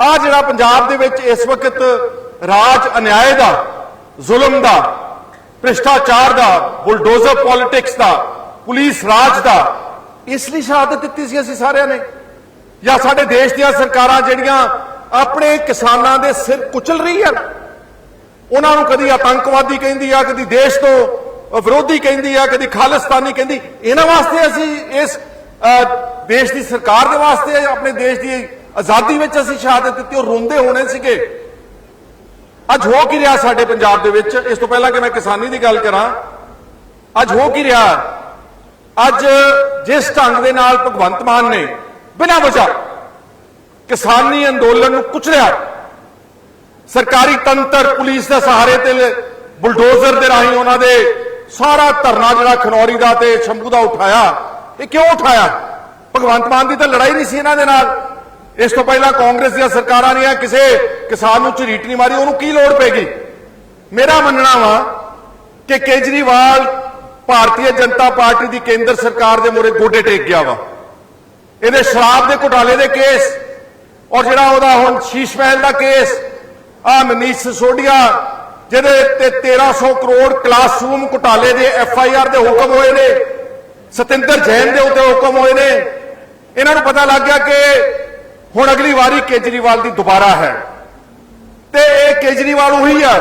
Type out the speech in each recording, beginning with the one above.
ਆ ਜਿਹੜਾ ਪੰਜਾਬ ਦੇ ਵਿੱਚ ਇਸ ਵਕਤ ਰਾਜ ਅਨਿਆਏ ਦਾ, ਜ਼ੁਲਮ ਦਾ, ਭ੍ਰਿਸ਼ਟਾਚਾਰ ਦਾ, ਬੁਲਡੋਜ਼ਰ ਪੋਲਿਟਿਕਸ ਦਾ, ਪੁਲਿਸ ਰਾਜ ਦਾ, ਇਸ ਲਈ ਸ਼ਹਾਦਤ ਦਿੱਤੀ ਸੀ ਅਸੀਂ ਸਾਰਿਆਂ ਨੇ। ਜਾਂ ਸਾਡੇ ਦੇਸ਼ ਦੀਆਂ ਸਰਕਾਰਾਂ ਜਿਹੜੀਆਂ ਆਪਣੇ ਕਿਸਾਨਾਂ ਦੇ ਸਿਰ ਕੁਚਲ ਰਹੀਆਂ ਉਹਨਾਂ ਨੂੰ ਕਦੀ ਆਤੰਕਵਾਦੀ ਕਹਿੰਦੀ ਆ, ਕਦੀ ਦੇਸ਼ ਤੋਂ ਵਿਰੋਧੀ ਕਹਿੰਦੀ ਆ, ਕਦੀ ਖਾਲਿਸਤਾਨੀ ਕਹਿੰਦੀ। ਇਹਨਾਂ ਵਾਸਤੇ ਅਸੀਂ ਇਸ ਦੇਸ਼ ਦੀ ਸਰਕਾਰ ਦੇ ਵਾਸਤੇ ਆਪਣੇ ਦੇਸ਼ ਦੀ ਆਜ਼ਾਦੀ ਵਿੱਚ ਅਸੀਂ ਸ਼ਹਾਦਤ ਦਿੱਤੀ, ਉਹ ਰੋਂਦੇ ਹੋਣੇ ਸੀਗੇ। ਅੱਜ ਹੋ ਕੀ ਰਿਹਾ ਸਾਡੇ ਪੰਜਾਬ ਦੇ ਵਿੱਚ? ਇਸ ਤੋਂ ਪਹਿਲਾਂ ਕਿ ਮੈਂ ਕਿਸਾਨੀ ਦੀ ਗੱਲ ਕਰਾਂ, ਅੱਜ ਹੋ ਕੀ ਰਿਹਾ? ਅੱਜ ਜਿਸ ਢੰਗ ਦੇ ਨਾਲ ਭਗਵੰਤ ਮਾਨ ਨੇ ਬਿਨਾਂ ਵਜ੍ਹਾ ਕਿਸਾਨੀ ਅੰਦੋਲਨ ਨੂੰ ਕੁਚਲਿਆ, ਸਰਕਾਰੀ ਤੰਤਰ, ਪੁਲਿਸ ਦੇ ਸਹਾਰੇ ਤੇ ਬੁਲਡੋਜ਼ਰ ਦੇ ਰਾਹੀਂ ਉਹਨਾਂ ਦੇ ਸਾਰਾ ਧਰਨਾ ਜਿਹੜਾ ਖਨੌਰੀ ਦਾ ਤੇ ਸ਼ੰਭੂ ਦਾ ਉਠਾਇਆ, ਇਹ ਕਿਉਂ ਉਠਾਇਆ? ਭਗਵੰਤ ਮਾਨ ਦੀ ਤਾਂ ਲੜਾਈ ਨਹੀਂ ਸੀ ਇਹਨਾਂ ਦੇ ਨਾਲ। ਇਸ ਤੋਂ ਪਹਿਲਾਂ ਕਾਂਗਰਸ ਦੀਆਂ ਸਰਕਾਰਾਂ ਨੇ ਕਿਸੇ ਕਿਸਾਨ ਨੂੰ ਝਰੀਟ ਨਹੀਂ ਮਾਰੀ, ਉਹਨੂੰ ਕੀ ਲੋੜ ਪੈਗੀ? ਮੇਰਾ ਮੰਨਣਾ ਵਾ ਕਿ ਕੇਜਰੀਵਾਲ ਭਾਰਤੀ ਜਨਤਾ ਪਾਰਟੀ ਦੀ ਕੇਂਦਰ ਸਰਕਾਰ ਦੇ ਮੂਹਰੇ ਗੋਡੇ ਟੇਕ ਗਿਆ ਵਾ। ਇਹਦੇ ਸ਼ਰਾਬ ਦੇ ਘੁਟਾਲੇ ਦੇ ਕੇਸ ਔਰ ਜਿਹੜਾ ਉਹਦਾ ਹੁਣ ਸ਼ੀਸ਼ ਮਹਿਲ ਦਾ ਕੇਸ ਆ ਮਨੀਸ਼ ਸਿਸੋਡੀਆ ਜਿਹਦੇ ਤੇ 1300 ਕਰੋੜ ਕਲਾਸਰੂਮ ਘੁਟਾਲੇ ਦੇ ਐਫ ਆਈ ਆਰ ਦੇ ਹੁਕਮ ਹੋਏ ਨੇ, ਸਤਿੰਦਰ ਜੈਨ ਦੇ ਉੱਤੇ ਹੁਕਮ ਹੋਏ ਨੇ। ਇਹਨਾਂ ਨੂੰ ਪਤਾ ਲੱਗ ਗਿਆ ਕਿ ਹੁਣ ਅਗਲੀ ਵਾਰੀ ਕੇਜਰੀਵਾਲ ਦੀ ਦੁਬਾਰਾ ਹੈ। ਤੇ ਇਹ ਕੇਜਰੀਵਾਲ ਉਹੀ ਆ,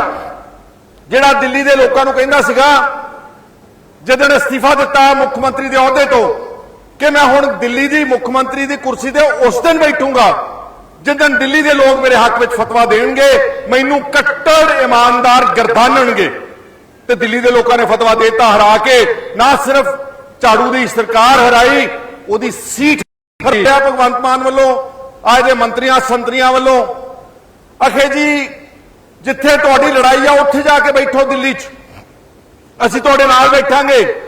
ਜਿਹੜਾ ਦਿੱਲੀ ਦੇ ਲੋਕਾਂ ਨੂੰ ਕਹਿੰਦਾ ਸੀਗਾ, ਜਦੋਂ ਅਸਤੀਫਾ ਦਿੱਤਾ ਮੁੱਖ ਮੰਤਰੀ ਦੇ ਅਹੁਦੇ ਤੋਂ, ਕਿ ਮੈਂ ਹੁਣ ਦਿੱਲੀ ਦੀ ਮੁੱਖ ਮੰਤਰੀ ਦੀ ਕੁਰਸੀ ਤੇ ਉਸ ਦਿਨ ਬੈਠੂੰਗਾ ਜਿੱਦਣ ਦਿੱਲੀ ਦੇ ਲੋਕ ਮੇਰੇ ਹੱਕ ਵਿੱਚ ਫਤਵਾ ਦੇਣਗੇ, ਮੈਨੂੰ ਕੱਟੜ ਇਮਾਨਦਾਰ ਗਰਦਾਨਣਗੇ। ਤੇ ਦਿੱਲੀ ਦੇ ਲੋਕਾਂ ਨੇ ਫਤਵਾ ਦੇ ਦਿੱਤਾ, ਹਰਾ ਕੇ, ਨਾ ਸਿਰਫ ਝਾੜੂ ਦੀ ਸਰਕਾਰ ਹਰਾਈ, ਉਹਦੀ ਸੀਟ ਹਰਾਇਆ ਭਗਵੰਤ ਮਾਨ ਵੱਲੋਂ ਅੱਜ ਦੇ ਮੰਤਰੀਆਂ, ਸੰਤਰੀਆਂ ਵੱਲੋਂ। ਅਖੇ ਜੀ, ਜਿੱਥੇ ਤੁਹਾਡੀ ਲੜਾਈ ਆ, ਉੱਥੇ ਜਾ ਕੇ ਬੈਠੋ ਦਿੱਲੀ 'ਚ। ਅਸੀਂ ਤੁਹਾਡੇ ਨਾਲ ਬੈਠਾਂਗੇ।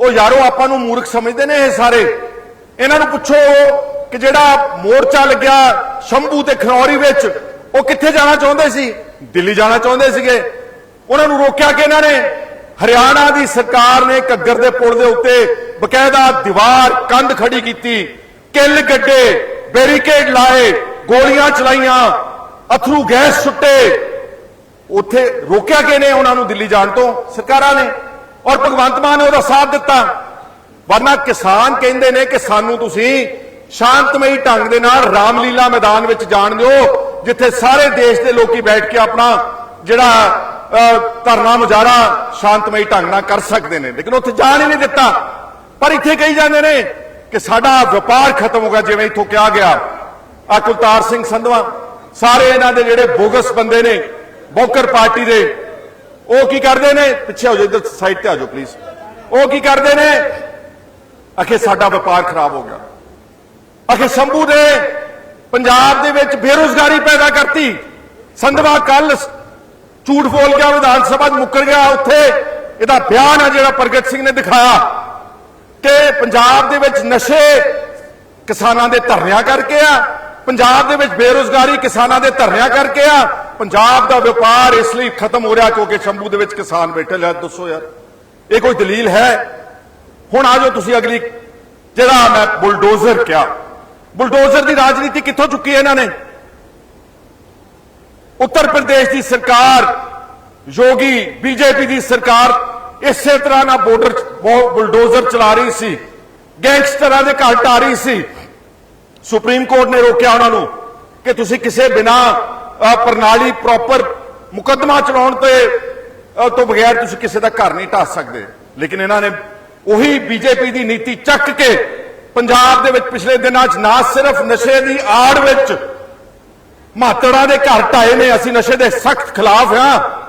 ਉਹ ਯਾਰੋ, ਆਪਾਂ ਨੂੰ ਮੂਰਖ ਸਮਝਦੇ ਨੇ ਇਹ ਸਾਰੇ। ਇਹਨਾਂ ਨੂੰ ਪੁੱਛੋ ਕਿ ਜਿਹੜਾ ਮੋਰਚਾ ਲੱਗਿਆ ਸ਼ੰਭੂ ਤੇ ਖਨੌਰੀ ਵਿੱਚ, ਉਹ ਕਿੱਥੇ ਜਾਣਾ ਚਾਹੁੰਦੇ ਸੀ? ਦਿੱਲੀ ਜਾਣਾ ਚਾਹੁੰਦੇ ਸੀਗੇ। ਉਹਨਾਂ ਨੂੰ ਰੋਕਿਆ ਕਿ ਇਹਨਾਂ ਨੇ? ਹਰਿਆਣਾ ਦੀ ਸਰਕਾਰ ਨੇ ਘੱਗਰ ਦੇ ਪੁਲ ਦੇ ਉੱਤੇ ਬਕਾਇਦਾ ਦੀਵਾਰ, ਕੰਧ ਖੜੀ ਕੀਤੀ। ਕਿੱਲ ਗੱਡੇ ਬੈਰੀਕੇਡ ਲਾਏ ਗੋਲੀਆਂ ਚਲਾਈਆਂ ਅਥਰੂ ਗੈਸ ਸੁੱਟੇ। ਉੱਥੇ ਰੋਕਿਆ ਕਿ ਨੇ ਉਹਨਾਂ ਨੂੰ ਦਿੱਲੀ ਜਾਣ ਤੋਂ? ਸਰਕਾਰਾਂ ਨੇ। ਔਰ ਭਗਵੰਤ ਮਾਨ ਨੇ ਉਹਦਾ ਸਾਥ ਦਿੱਤਾ। ਵਰਨਾ ਕਿਸਾਨ ਕਹਿੰਦੇ ਨੇ ਕਿ ਸਾਨੂੰ ਤੁਸੀਂ ਸ਼ਾਂਤਮਈ ਢੰਗ ਦੇ ਨਾਲ ਰਾਮਲੀਲਾ ਮੈਦਾਨ ਵਿੱਚ ਜਾਣ ਦਿਓ ਜਿੱਥੇ ਸਾਰੇ ਦੇਸ਼ ਦੇ ਲੋਕੀ ਬੈਠ ਕੇ ਆਪਣਾ ਜਿਹੜਾ ਅਹ, ਧਰਨਾ ਮੁਜ਼ਾਹਰਾ ਸ਼ਾਂਤਮਈ ਢੰਗ ਨਾਲ ਕਰ ਸਕਦੇ ਨੇ। ਲੇਕਿਨ ਉੱਥੇ ਜਾਣ ਹੀ ਨਹੀਂ ਦਿੱਤਾ। ਪਰ ਇੱਥੇ ਕਹੀ ਜਾਂਦੇ ਨੇ ਕਿ ਸਾਡਾ ਵਪਾਰ ਖਤਮ ਹੋ ਗਿਆ ਜਿਵੇਂ ਇੱਥੋਂ ਕਿਹਾ ਗਿਆ। ਆ ਕੁਲਤਾਰ ਸਿੰਘ ਸੰਧਵਾ, ਸਾਰੇ ਇਹਨਾਂ ਦੇ ਜਿਹੜੇ ਬੋਗਸ ਬੰਦੇ ਨੇ, ਬੋਕਰ ਪਾਰਟੀ ਦੇ, ਉਹ ਕੀ ਕਰਦੇ ਨੇ? ਪਿੱਛੇ ਹੋ ਜਾਓ ਇੱਧਰ ਸਾਈਡ ਤੇ ਆ ਜਾਓ ਪਲੀਜ਼ ਉਹ ਕੀ ਕਰਦੇ ਨੇ? ਅਖੇ ਸਾਡਾ ਵਪਾਰ ਖਰਾਬ ਹੋ ਗਿਆ। ਅਖੇ ਸ਼ੰਭੂ ਨੇ ਪੰਜਾਬ ਦੇ ਵਿੱਚ ਬੇਰੋਜ਼ਗਾਰੀ ਪੈਦਾ ਕਰਤੀ। ਸੰਧਵਾ ਕੱਲ ਝੂਠ ਬੋਲ ਗਿਆ, ਵਿਧਾਨ ਸਭਾ 'ਚ ਮੁੱਕਰ ਗਿਆ, ਉੱਥੇ ਇਹਦਾ ਬਿਆਨ ਆ ਜਿਹੜਾ ਪ੍ਰਗਟ ਸਿੰਘ ਨੇ ਦਿਖਾਇਆ। ਕਿ ਪੰਜਾਬ ਦੇ ਵਿੱਚ ਨਸ਼ੇ ਕਿਸਾਨਾਂ ਦੇ ਧਰਨਿਆਂ ਕਰਕੇ ਆ, ਪੰਜਾਬ ਦੇ ਵਿੱਚ ਬੇਰੋਜ਼ਗਾਰੀ ਕਿਸਾਨਾਂ ਦੇ ਧਰਨਿਆਂ ਕਰਕੇ ਆ, ਪੰਜਾਬ ਦਾ ਵਪਾਰ ਇਸ ਲਈ ਖਤਮ ਹੋ ਰਿਹਾ ਕਿਉਂਕਿ ਸ਼ੰਭੂ ਦੇ ਵਿੱਚ ਕਿਸਾਨ ਬੈਠੇ ਲੈ ਦੱਸੋ ਯਾਰ, ਇਹ ਕੋਈ ਦਲੀਲ ਹੈ? ਹੁਣ ਆ ਜਾਓ ਤੁਸੀਂ ਅਗਲੀ, ਜਿਹੜਾ ਮੈਂ ਬੁਲਡੋਜ਼ਰ ਕਿਹਾ। ਬੁਲਡੋਜ਼ਰ ਦੀ ਰਾਜਨੀਤੀ ਕਿੱਥੋਂ ਚੁੱਕੀ ਹੈ ਇਹਨਾਂ ਨੇ? ਉੱਤਰ ਪ੍ਰਦੇਸ਼ ਦੀ ਸਰਕਾਰ, ਯੋਗੀ ਬੀਜੇਪੀ ਦੀ ਸਰਕਾਰ ਇਸੇ ਤਰ੍ਹਾਂ ਨਾਲ ਬਾਰਡਰ ਬੁਲਡੋਜ਼ਰ ਚਲਾ ਰਹੀ ਸੀ। ਗੈਂਗਸਟਰਾਂ ਦੇ ਘਰ ਢਾ ਰਹੀ ਸੀ। ਸੁਪਰੀਮ ਕੋਰਟ ਨੇ ਰੋਕਿਆ ਉਹਨਾਂ ਨੂੰ ਕਿ ਤੁਸੀਂ ਕਿਸੇ ਬਿਨਾ ਪ੍ਰਣਾਲੀ ਪ੍ਰੋਪਰ ਮੁਕੱਦਮਾ ਚਲਾਉਣ ਤੇ ਤੋਂ ਬਗੈਰ ਤੁਸੀਂ ਕਿਸੇ ਦਾ ਘਰ ਨਹੀਂ ਢਾ ਸਕਦੇ। ਲੇਕਿਨ ਇਹਨਾਂ ਨੇ ਉਹੀ ਬੀਜੇਪੀ ਦੀ ਨੀਤੀ ਚੱਕ ਕੇ ਪੰਜਾਬ ਦੇ ਵਿੱਚ ਪਿਛਲੇ ਦਿਨਾਂ 'ਚ ਨਾ ਸਿਰਫ ਨਸ਼ੇ ਦੀ ਆੜ ਵਿੱਚ ਮਾਤੜਾ ਦੇ ਘਰ ਢਾਏ ਨੇ। ਅਸੀਂ ਨਸ਼ੇ ਦੇ ਸਖਤ ਖਿਲਾਫ ਹਾਂ।